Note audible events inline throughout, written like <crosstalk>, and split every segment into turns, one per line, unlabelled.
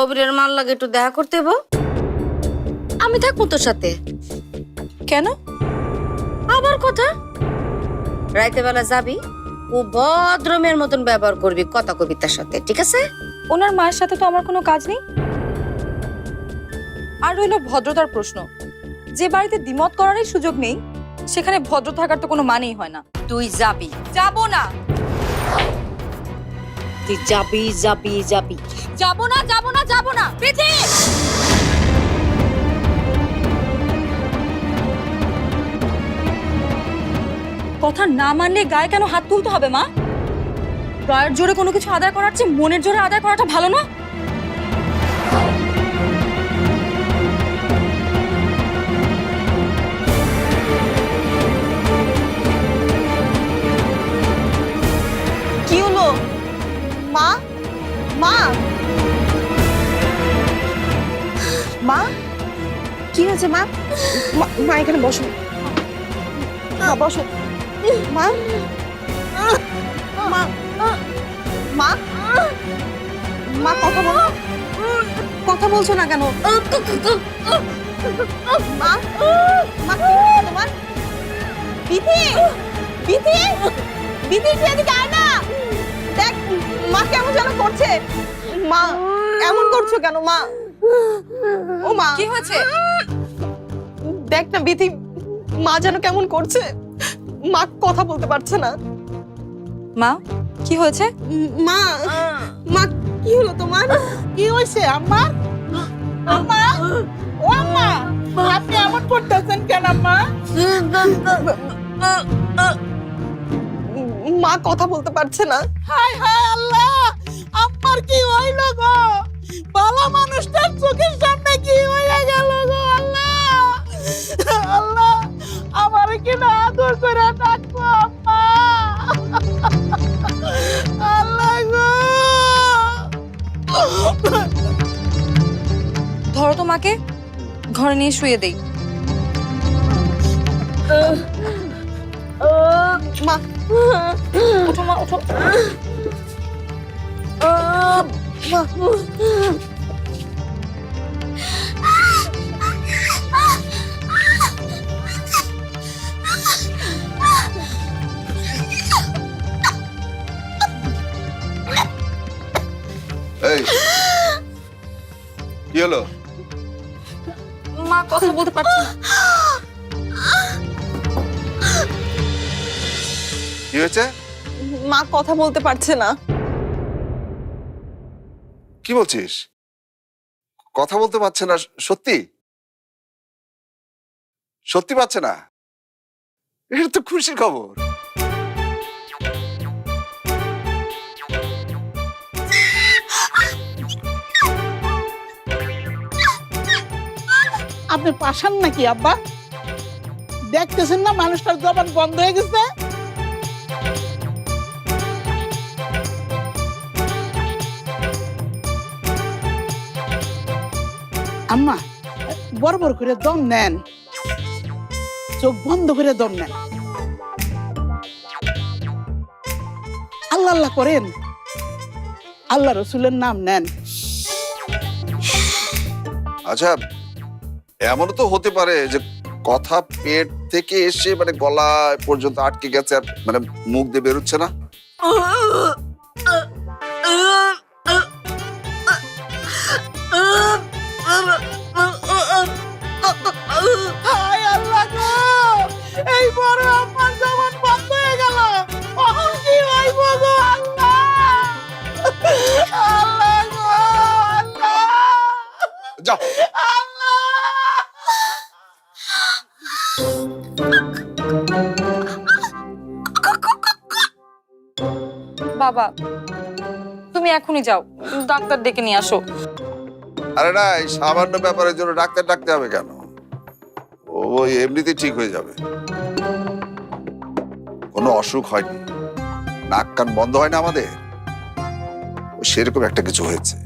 কবিরের মাল লাগে একটু দেখা করতে হব আমি থাকব তোর সাথে।
কেন?
আবার কথা? রাইতে বেলা যাবি ও ভদ্রমের মতন ব্যবহার করবি কথা কবিতার সাথে ঠিক আছে?
ওনার মায়ের সাথে তো আমার কোনো কাজ নেই। আর রইল ভদ্রতার প্রশ্ন। যে বাড়িতে দ্বিমত করারই সুযোগ নেই সেখানে ভদ্র থাকার তো কোনো মানেই হয় না।
তুই যাবি।
যাব না।
তুই যাবি যাবি যাবি।
যাব না যাব না যাব না। বেঁচে কথা না মানলে গায়ে কেন হাত তুলতে হবে, মা? গায়ের জোরে কোনো কিছু আদায় করার চেয়ে মনের জোরে আদায় করাটা ভালো না?
মা? মা? মা? কি হয়েছে, মা? মা- এখানে বসো। মা বসো। মা? মা মা? কথা বলো। কথা বলছো না কেন? মা? মা, কি তোমার? বিধি বিধি না। মা কেমন যেন করছে? মা এমন করছ কেন মা? ও মা।
কি হয়েছে?
দেখ না বিধি মা যেন কেমন করছে মা কথা বলতে পারছে না।
মা কি হয়েছে?
মা মা কি হলো তোমার?
কি হয়েছে আম্মা? আম্মা? ও আম্মা আপনি এমন করতেছেন কেন আম্মা?
মা কথা বলতে পারছে না।
হায় হায় আল্লাহ। আম্মার কি হইল গো? ভালো মানুষটার চোখের সামনে কি হয়ে গেল গো আল্লাহ। আল্লাহ আমার কি না আদর করে ডাকবো আম্মা? আল্লাহ গো।
ধরো তো মাকে ঘরে নিয়ে শুয়ে দেই।
মা
ওঠো মা ওঠো।
এই কি হলো?
মা কথা বলতে পারছি না।
কি হয়েছে?
মা কথা বলতে পারছে না।
কি বলছিস? কথা বলতে পারছে না, সত্যি? সত্যি পাচ্ছে না? এটা তো খুশির খবর।
আপনি পাশান নাকি, আব্বা? দেখতেছেন না মানুষটার জবান বন্ধ হয়ে গেছে? আম্মা বড় বড় করে দম নেন। চোখ বন্ধ করে দম নেন। আল্লাহ আল্লাহ করেন আল্লাহ রসুলের নাম নেন।
আচ্ছা এমনও তো হতে পারে যে কথা পেট থেকে এসে মানে গলা পর্যন্ত আটকে গেছে আর মানে মুখ দিয়ে বেরোচ্ছে না?
বাবা। তুমি এখনই যাও ডাক্তার ডেকে নিয়ে আসো।
আরে না এই সামান্য ব্যাপারের জন্য ডাক্তার ডাকতে হবে কেন? ও এমনিতেই ঠিক হয়ে যাবে। কোনো অসুখ হয়নি। নাক কান বন্ধ হয় না আমাদের? ও সেরকম একটা কিছু হয়েছে।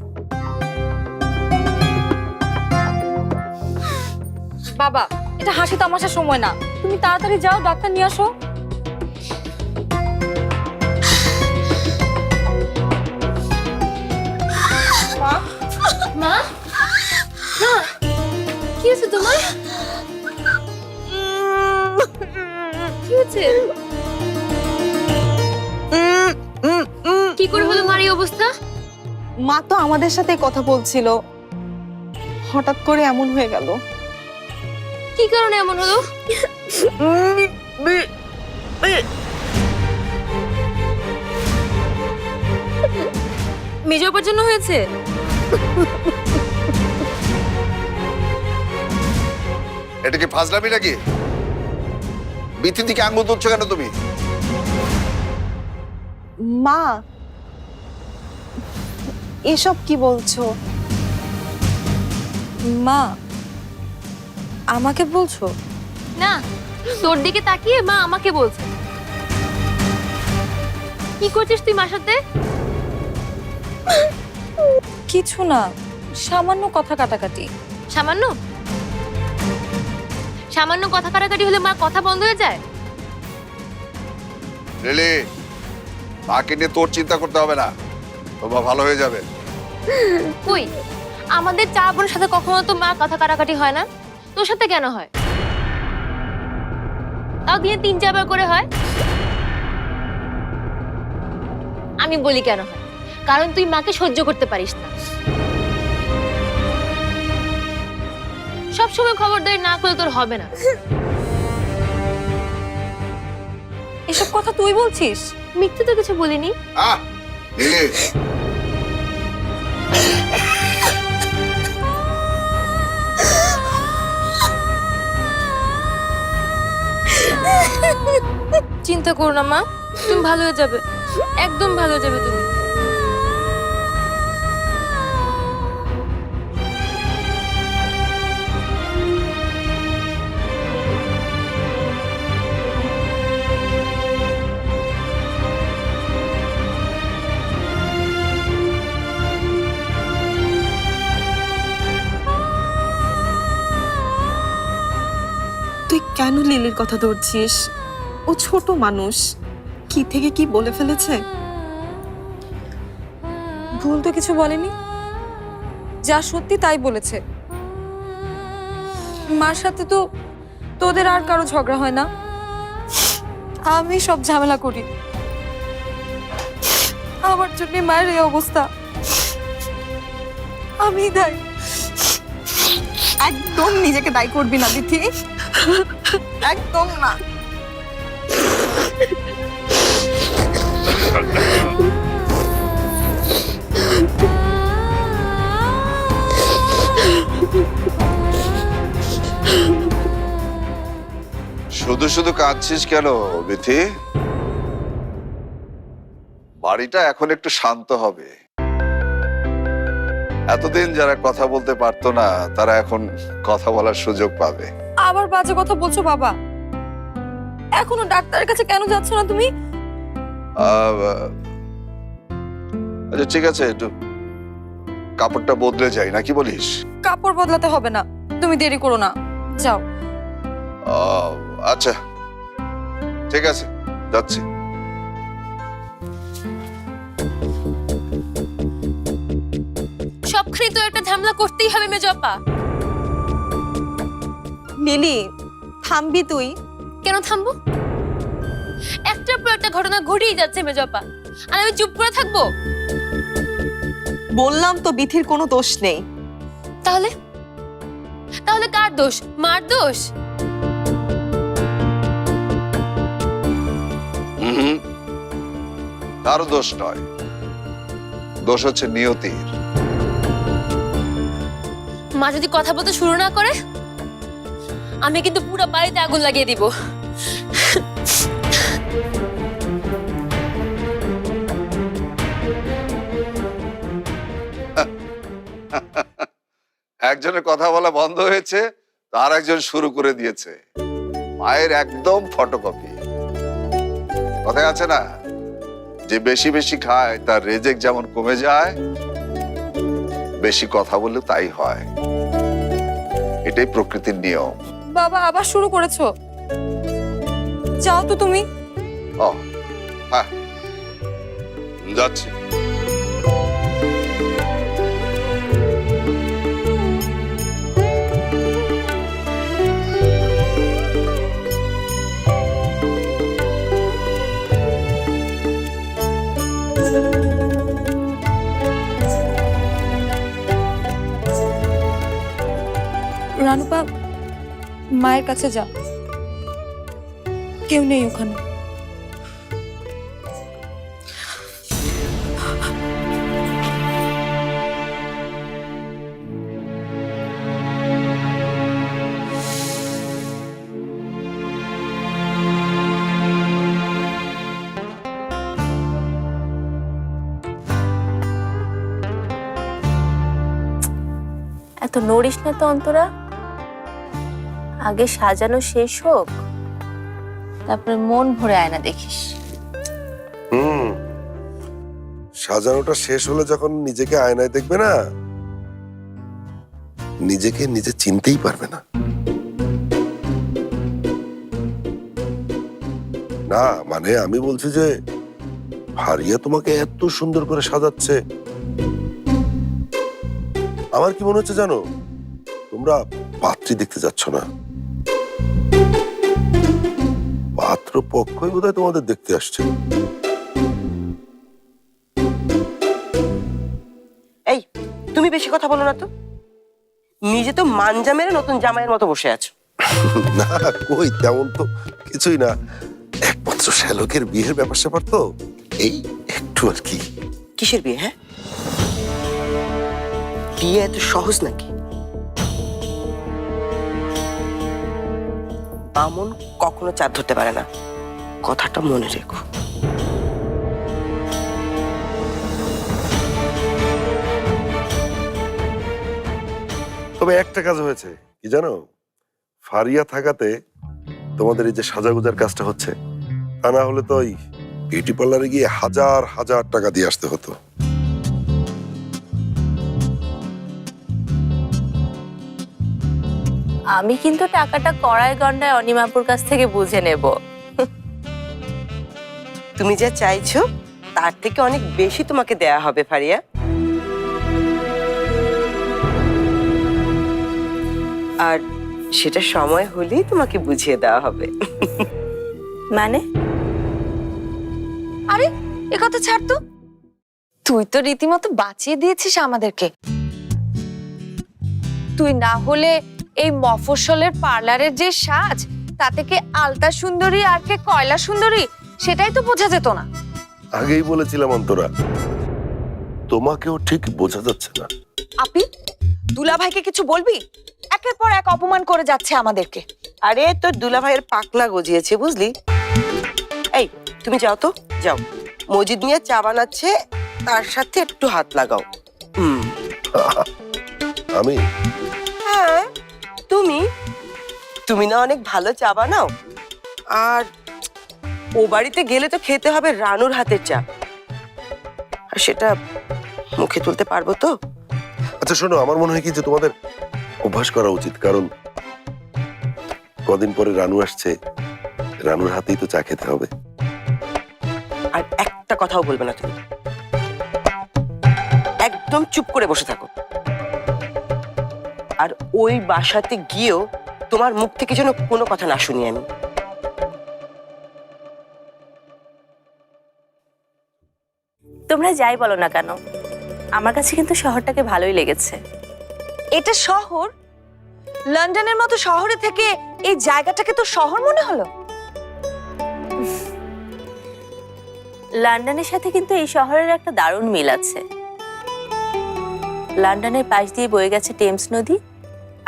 বাবা এটা হাসি তামাশার সময় না। তুমি তাড়াতাড়ি যাও ডাক্তার নিয়ে আসো।
মা মা কি হয়েছে তোমার? কি হয়েছে?
কি করে হলো মার এই অবস্থা?
মা তো আমাদের সাথে কথা বলছিল। হঠাৎ করে এমন হয়ে গেল।
কি কারণে এমন হলো? মেজবাবার জন্য হয়েছে?
এটা কি ফাজলামি নাকি? বিথির দিকে আঙ্গুল তুলছো কেন তুমি?
মা এসব কি বলছো?
মা আমাকে বলছো?
না তোর দিকে তাকিয়ে মা আমাকে বলছে। কি করছিস তুই মার সাথে?
কিছু না সামান্য কথা কাটাকাটি।
সামান্য? সামান্য কথা কাটাকাটি হলে মা কথা বন্ধ হয়ে যায়?
লিলি মাকে নিয়ে তোর চিন্তা করতে হবে না। তোমার ভালো হয়ে যাবে।
কই? আমাদের চার বোনের সাথে কখনো তো মা কথা কাটাকাটি হয় না? তোর সাথে কেন হয়? তাও দিনে তিন চারবার করে হয়? আমি বলি কেন হয়? কারণ তুই মাকে সহ্য করতে পারিস না। সবসময় খবরদারি না করলে তোর হবে না।
এসব কথা তুই বলছিস?
মিথ্যে তো কিছু বলিনি।
আহ লিলি
চিন্তা করো না মা। তুমি ভালো হয়ে যাবে। একদম ভালো হয়ে যাবে তুমি।
কেন লিলির কথা ধরছিস? ও ছোট মানুষ। কি থেকে কি বলে ফেলেছে?
ভুল তো কিছু বলেনি। যা সত্যি তাই বলেছে। মার সাথে তো তোদের আর কারও ঝগড়া হয় না। আমি সব ঝামেলা করি। আমার জন্য মায়ের এই অবস্থা। আমি দায়।
একদম নিজেকে দায়ী করবি না দিথি একদম না।
শুধু শুধু কাঁদছিস কেন বিথি বাড়িটা এখন একটু শান্ত হবে। এতদিন যারা কথা বলতে পারতো না, তারা এখন কথা বলার সুযোগ পাবে।
আবার বাজে কথা বলছো বাবা। এখনও ডাক্তারের কাছে কেন যাচ্ছ না তুমি?
আচ্ছা ঠিক আছে একটু কাপড়টা বদলে যাই নাকি বলিস?
কাপড় বদলাতে হবে না তুমি দেরি করো না যাও।
আচ্ছা ঠিক আছে যাচ্ছি।
সবখানে তো একটা ঝামেলা করতেই হবে মেজপা
লিলি থামবি তুই?
কেন থামবো? একটার পর একটা ঘটনা ঘটেই যাচ্ছে মেজপা আর আমি চুপ করে থাকব?
বললাম তো বিথির কোনো দোষ নেই।
তাহলে? তাহলে কার দোষ? মার দোষ?
হুম তারও দোষ নয়। দোষ হচ্ছে নিয়তির।
মা যদি কথা বলতে শুরু না করে আমি কিন্তু পুরো বাড়িতে আগুন লাগিয়ে দিব।
একজনের কথা বলা বন্ধ হয়েছে, তার একজন শুরু করে দিয়েছে। মায়ের একদম ফটোকপি কথায় আছে না? যে বেশি বেশি খায়, তার রেজেক যেমন কমে যায়, বেশি কথা বললে তাই হয়। এটাই প্রকৃতির নিয়ম।
বাবা আবার শুরু করেছ। যাও তো তুমি।
ও হ্যাঁ যাচ্ছি।
রানুপা মায়ের কাছে যা। কেউ নেই ওখানে।
এত নড়িস না তো অন্তরা। আগে সাজানো শেষ হোক, তারপরে মন ভরে আয়না দেখিস।
হুম। সাজানোটা শেষ হলে যখন নিজেকে আয়নায় দেখবে না, নিজেকে নিজে চিনতেই পারবে না। না মানে আমি বলছি যে ভারিয়া তোমাকে এত সুন্দর করে সাজাচ্ছে। আমার কি মনে হচ্ছে জানো? তোমরা পাত্রী দেখতে যাচ্ছ না। পাত্র পক্ষই বোধহয় তোমাদের দেখতে আসছে।
এই তুমি বেশি কথা বলো না তো। নিজে তো মানজা মেরে নতুন জামাইয়ের মতো বসে আছো। <laughs>
না কই তেমন তো কিছুই না। একমাত্র শ্যালকের বিয়ের ব্যাপার স্যাপার তো এই একটু আর কি।
কিসের বিয়ে হ্যাঁ? বিয়ে এত সহজ নাকি? বামন কখনো চাঁদ ধরতে পারে না। কথাটা মনে রেখো।
তবে একটা কাজ হয়েছে, কি জানো? ফারিয়া থাকাতে তোমাদের এই যে সাজাগুজার কাজটা হচ্ছে, তা না হলে তো ওই বিউটি পার্লারে গিয়ে হাজার হাজার টাকা দিয়ে আসতে হতো।
আমি কিন্তু টাকাটা কড়াই গন্ডায় অনিমাপুর কাছ থেকে বুঝে নেব।
তুমি যা চাইছো তার থেকে অনেক বেশি তোমাকে দেয়া হবে ফারিয়া। আর সেটা সময় হলেই তোমাকে বুঝিয়ে দেওয়া হবে।
মানে?
আরে এ কথা ছাড় তো। তুই তো রীতিমতো বাঁচিয়ে দিয়েছিস আমাদেরকে। তুই না হলে এই মফস্বলের পার্লারের যে সাজ তাতে কে আলতা সুন্দরী আর কে কয়লা সুন্দরী? সেটাই তো বোঝা যেত না।
আগেই বলেছিলাম অন্তরা তোমাকেও ঠিক বোঝা যাচ্ছে না।
আপি দুলা ভাইকে কিছু বলবি? একের পর এক অপমান করে যাচ্ছে আমাদেরকে।
আরে তোর দুলাভাইয়ের পাকনা গজিয়েছে বুঝলি? এই তুমি যাও তো যাও। মজিদ নিয়ে চা বানাচ্ছে তার সাথে একটু হাত লাগাও। হুম।
আমি
তুমি না অনেক ভালো চা বানাও। আর ও বাড়িতে গেলে তো খেতে হবে রানুর হাতের চা। আর সেটা মুখে তুলতে পারব তো?
আচ্ছা শোনো আমার মনে হয় কি যে তোমাদের অভ্যাস করা উচিত কারণ কদিন পরে রানু আসছে রানুর হাতেই তো চা খেতে হবে।
আর একটা কথাও বলবে না তুমি। একদম চুপ করে বসে থাকো। আর ওই বাসাতে গিয়েও তোমার মুখ থেকে যেন কোনো কথা না শুনি আমি।
তোমরা যাই বলো না কেন আমার কাছে কিন্তু শহরটাকে ভালোই লেগেছে।
এটা শহর? লন্ডনের মতো শহরে থেকে এই জায়গাটাকে তো শহর মনে হলো?
লন্ডনের সাথে কিন্তু এই শহরের একটা দারুণ মিল আছে। লন্ডনের পাশ দিয়ে বয়ে গেছে টেমস নদী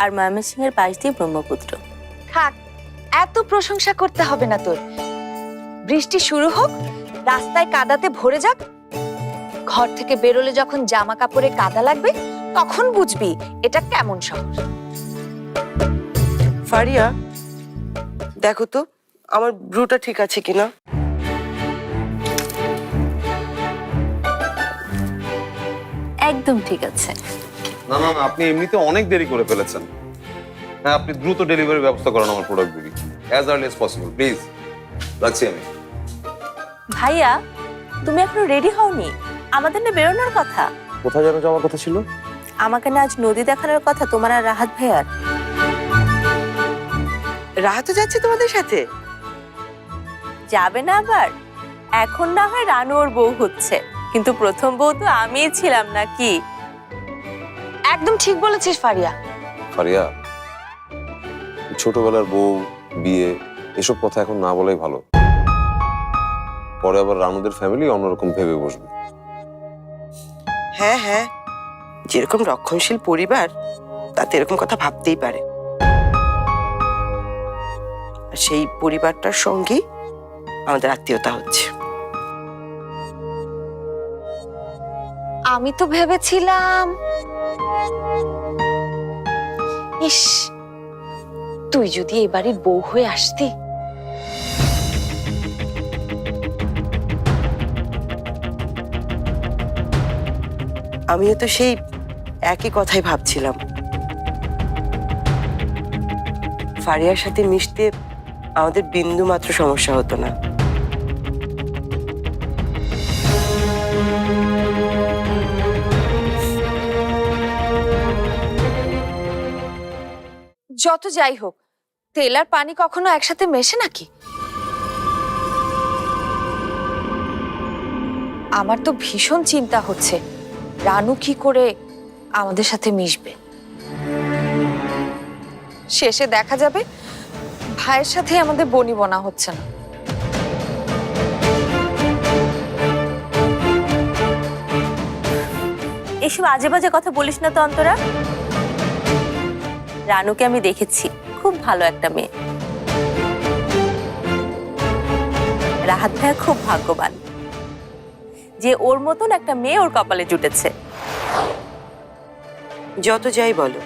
আর ময়মনসিংহের পাশ দিয়ে ব্রহ্মপুত্র।
থাক এত প্রশংসা করতে হবে না তোর। বৃষ্টি শুরু হোক রাস্তায় কাদাতে ভরে যাক। ঘর থেকে বেরোলে যখন জামা কাপড়ে কাদা লাগবে তখন বুঝবি এটা কেমন শহর।
ফারিয়া দেখো তো আমার ব্রুটা ঠিক আছে কিনা?
একদম ঠিক আছে।
না না না আপনি এমনিতে অনেক দেরি করে ফেলেছেন। হ্যাঁ আপনি দ্রুত ডেলিভারি ব্যবস্থা করেন আমার প্রোডাক্টগুলি। As early as possible please রাখছি আমি।
ভাইয়া তুমি এখনও রেডি হওনি? আমাদের না বেরোনোর কথা।
কোথায় যেন যাওয়ার কথা ছিল?
আমাকে না আজ নদী দেখানোর কথা তোমার আর রাহাত ভাইয়ার।
রাহাতও যাচ্ছে তোমাদের সাথে?
যাবে না আবার? এখন না হয় রানু ওর বউ হচ্ছে। কিন্তু প্রথম বউ তো আমিই ছিলাম নাকি?
একদম ঠিক বলেছিস ফারিয়া।
ফারিয়া ছোটবেলার বউ বিয়ে এসব কথা এখন না বলাই ভালো। পরে আবার রানুদের ফ্যামিলি অন্যরকম ভেবে বসবে।
হ্যাঁ হ্যাঁ যেরকম রক্ষণশীল পরিবার তাতে এরকম কথা ভাবতেই পারে। আর সেই পরিবারটার সঙ্গেই আমাদের আত্মীয়তা হচ্ছে।
আমি তো ভেবেছিলাম ইস, তুই যদি এ বাড়ির বউ হয়ে আসতি?
আমিও তো সেই একই কথাই ভাবছিলাম। ফারিয়ার সাথে মিশতে আমাদের বিন্দু মাত্র সমস্যা হতো না।
যত যাই হোক, তেল আর পানি কখনো একসাথে মেশে নাকি? আমার তো ভীষণ চিন্তা হচ্ছে, রানু কি করে আমাদের সাথে মিশবে। শেষে দেখা যাবে, ভাইয়ের সাথে আমাদের বনি বনা হচ্ছে না।
এসব আজে বাজে কথা বলিস না তো অন্তরা। রানুকে আমি দেখেছি। খুব ভালো একটা মেয়ে। রাহাত ভাইয়া খুব ভাগ্যবান। যে ওর মতন একটা মেয়ে ওর কপালে জুটেছে।
যত যাই বলো।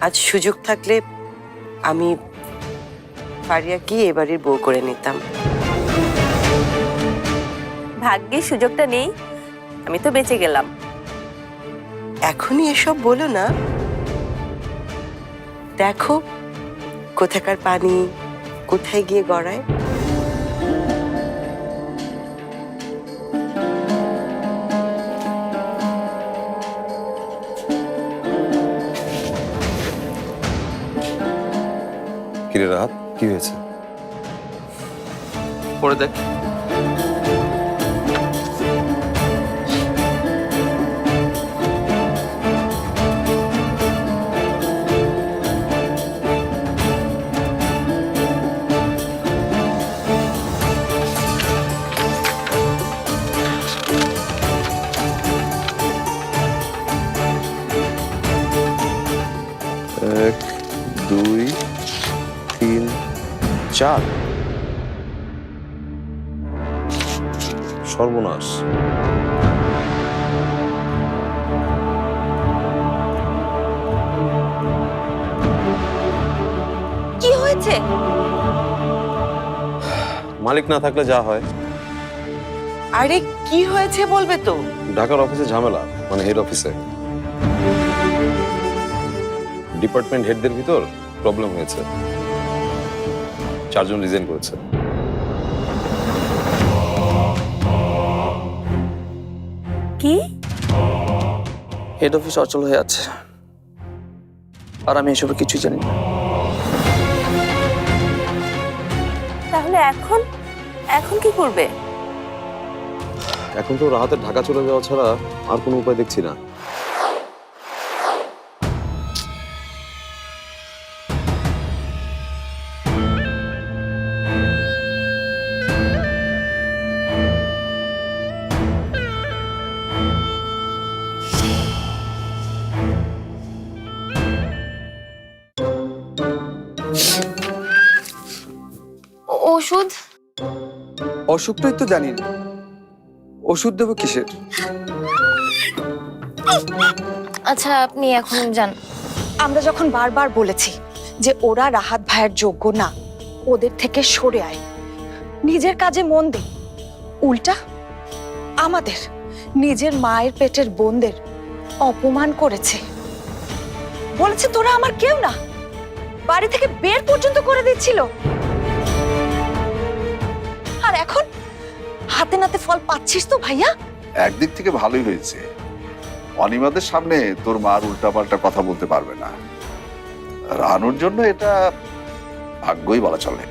আজ সুযোগ থাকলে আমি ফারিয়াকে এবারের বউ করে নিতাম।
ভাগ্যে সুযোগটা নেই। আমি তো বেঁচে গেলাম।
এখনই এসব বলো না। দেখো কোথাকার পানি কোথায় গিয়ে গড়ায়।
কিরে রাহাত কি হয়েছে?
পরে দেখ।
চার সর্বনাশ।
কি হয়েছে?
মালিক না থাকলে যা হয়।
আরে কি হয়েছে বলবে তো?
ঢাকার অফিসে ঝামেলা মানে হেড অফিসে। ডিপার্টমেন্ট হেডদের ভিতর প্রবলেম হয়েছে। চারজন রিজাইন করেছে।
কি?
হেড অফিস অচল হয়ে আছে। আর আমি এসবের কিছু জানি না।
তাহলে এখন? এখন কি করবে?
এখন তো রাহাতের ঢাকা চলে যাওয়া ছাড়া আর কোনো উপায় দেখছি না।
অসুখটাই তো জানি না। ওষুধ দেবো কিসের?
আচ্ছা আপনি এখন যান। আমরা যখন বারবার বলেছি যে ওরা রাহাত ভাইয়ের যোগ্য না ওদের থেকে সরে আয়। নিজের কাজে মন দে। উল্টা আমাদের নিজের মায়ের পেটের বোনদের অপমান করেছে। বলেছে তোরা আমার কেউ না। বাড়ি থেকে বের পর্যন্ত করে দিচ্ছিল। আর এখন? হাতে নাতে ফল পাচ্ছিস তো ভাইয়া?
একদিক থেকে ভালোই হয়েছে। অনিমাদের সামনে তোর মার উল্টাপাল্টা কথা বলতে পারবে না। রানুর জন্য এটা ভাগ্যই বলা চলে।